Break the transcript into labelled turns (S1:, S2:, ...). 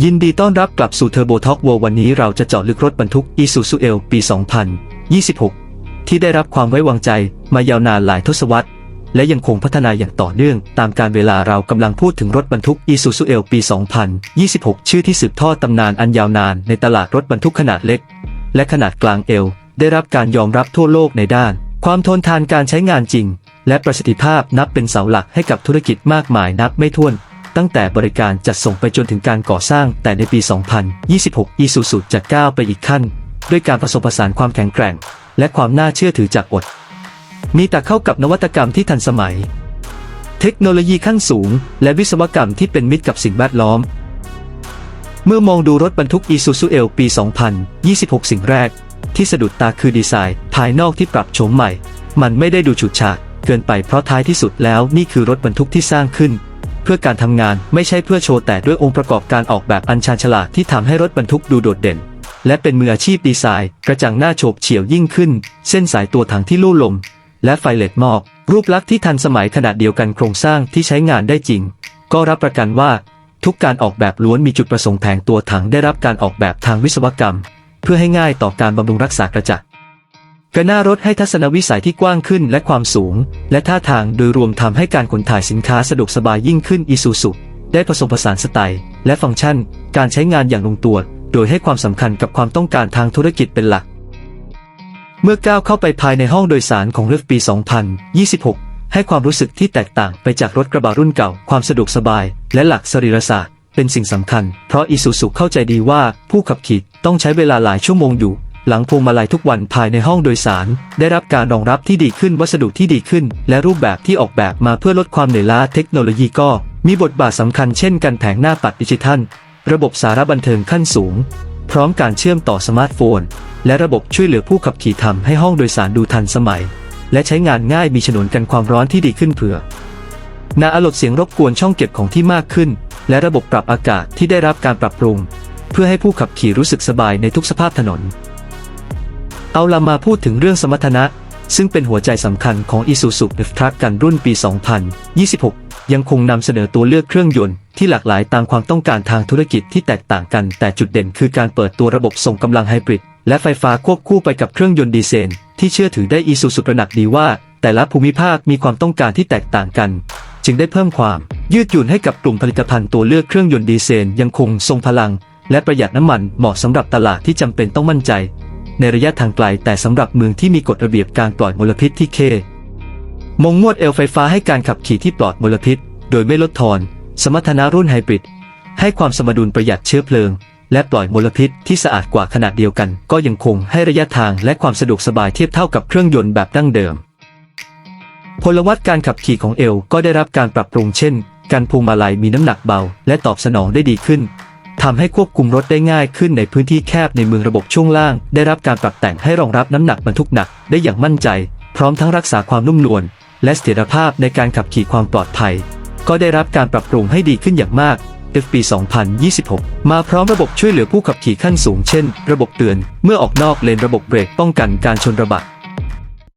S1: ยินดีต้อนรับกลับสู่เทอร์โบท็อก w วันนี้เราจะเจาะลึกรถบรรทุก Isuzu L ปี 2026 ที่ได้รับความไว้วางใจมายาวนานหลายทศวรรษ และยังคงพัฒนาอย่างต่อเนื่อง ตามการเวลาเรากำลังพูดถึงรถบรรทุก Isuzu L ปี 2026 ชื่อที่สืบทอดตำนานอันยาวนานในตลาดรถบรรทุกขนาดเล็ก และขนาดกลาง L ได้รับการยอมรับทั่วโลกในด้าน ความทนทานการใช้งานจริง และประสิทธิภาพนับเป็นเสาหลักให้กับธุรกิจมากมายนับไม่ถ้วน ตั้งแต่บริการจัดส่งไปจนถึงการก่อสร้าง แต่ในปี 2026 Isuzu จะก้าวไปอีกขั้น ด้วยการผสมผสานความแข็งแกร่ง และความน่าเชื่อถือจากอด มีแต่เข้ากับนวัตกรรมที่ทันสมัย เทคโนโลยีขั้นสูง และวิศวกรรมที่เป็นมิตรกับสิ่งแวดล้อม เมื่อมองดูรถบรรทุก Isuzu L ปี 2026 สิ่งแรก ที่สะดุดตาคือดีไซน์ ภายนอกที่ปรับโฉมใหม่ มันไม่ได้ดูฉูดฉาดเกินไปเพราะท้ายที่สุดแล้วนี่คือรถบรรทุกที่สร้างขึ้น เพื่อการทำงานไม่ใช่เพื่อโชว์แต่ด้วยองค์ประกอบการออกแบบอันชาญฉลาดที่ทำให้รถบรรทุกดูโดดเด่น และเป็นมืออาชีพดีไซน์ กระจังหน้าโฉบเฉี่ยวยิ่งขึ้น เส้นสายตัวถังที่ลู่ลม และไฟเลตมอก รูปลักษณ์ที่ทันสมัยขนาดเดียวกันโครงสร้างที่ใช้งานได้จริง ก็รับประกันว่า ทุกการออกแบบล้วนมีจุดประสงค์แผงตัวถังได้รับการออกแบบทางวิศวกรรม เพื่อให้ง่ายต่อการบำรุงรักษากระจัด กระหน้ารถให้ทัศนวิสัยที่กว้างขึ้นและความสูง และท่าทางโดยรวมทำให้การขนถ่ายสินค้าสะดวกสบายยิ่งขึ้นอีซูซุได้ผสมผสานสไตล์ และฟังก์ชัน การใช้งานอย่างลงตัว โดยให้ความสำคัญกับความต้องการทางธุรกิจเป็นหลัก เมื่อก้าวเข้าไปภายในห้องโดยสารของรฟปี 2026 ให้ความรู้สึกที่แตกต่างไปจากรถกระบะรุ่นเก่า ความสะดวกสบาย และหลักสรีรศาสตร์เป็นสิ่งสำคัญ เพราะอิซูซุเข้าใจดีว่าผู้ขับขี่ต้องใช้เวลาหลายชั่วโมงอยู่ หลังพวงมาลัยทุกวันภายในห้องโดยสาร ได้รับการรองรับที่ดีขึ้นวัสดุที่ดีขึ้น และรูปแบบที่ออกแบบมาเพื่อลดความเหนื่อยล้าเทคโนโลยีก็ มีบทบาทสำคัญเช่นการแผงหน้าปัดดิจิทัล ระบบสารบันเทิงขั้นสูง พร้อมการเชื่อมต่อสมาร์ทโฟน และระบบช่วยเหลือผู้ขับขี่ทำให้ห้องโดยสารดูทันสมัย และใช้งานง่ายมีฉนวนกันความร้อนที่ดีขึ้นเผื่อนาอลดเสียงรบกวนช่องเก็บของที่มากขึ้น และระบบปรับอากาศที่ได้รับการปรับปรุง เพื่อให้ผู้ขับขี่รู้สึกสบายในทุกสภาพถนน เอาลามาพูดถึงเรื่องสมรรถนะ ซึ่งเป็นหัวใจสำคัญของ Isuzu f Truck กันรุ่นปี 2026 ยังคงนำเสนอตัวเลือกเครื่องยนต์ที่หลากหลายตามความต้องการทางธุรกิจที่แตกต่างกัน แต่จุดเด่นคือการเปิดตัวระบบส่งกำลังไฮบริดและไฟฟ้าควบคู่ไปกับเครื่องยนต์ดีเซลที่เชื่อถือได้ Isuzu ตระหนักดีว่า แต่ละภูมิภาคมีความต้องการที่แตกต่างกัน จึงได้เพิ่มความ ยืดหยุ่นให้กับกลุ่มผลิตภัณฑ์ตัวเลือกเครื่องยนต์ดีเซลยังคงทรงพลัง และประหยัดน้ำมันเหมาะสำหรับตลาดที่จำเป็นต้องมั่นใจ ในระยะทางไกล แต่สำหรับเมืองที่มีกฎระเบียบการปล่อยมลพิษที่เข้มงงวดเอลไฟฟ้าให้การขับขี่ที่ปลอดมลพิษ โดยไม่ลดทอน สมรรถนะรุ่นไฮบริด ให้ความสมดุลประหยัดเชื้อเพลิง และปล่อยมลพิษที่สะอาดกว่าขนาดเดียวกัน ก็ยังคงให้ระยะทางและความสะดวกสบายเทียบเท่ากับเครื่องยนต์แบบดั้งเดิม พลวัตการขับขี่ของเอลก็ได้รับการปรับปรุงเช่น การพวงมาลัยมีน้ำหนักเบา และตอบสนองได้ดีขึ้น ทำให้ควบคุมรถได้ง่ายขึ้นในพื้นที่แคบในเมืองระบบช่วงล่าง ได้รับการปรับแต่งให้รองรับน้ำหนักบรรทุกหนักได้อย่างมั่นใจ พร้อมทั้งรักษาความนุ่มนวลและเสถียรภาพในการขับขี่ความปลอดภัย ก็ได้รับการปรับปรุงให้ดีขึ้นอย่างมาก F ปี 2026 มาพร้อมระบบช่วยเหลือผู้ขับขี่ขั้นสูง เช่น ระบบเตือน เมื่อออกนอกเลนระบบเบรกป้องกันการชนระบาด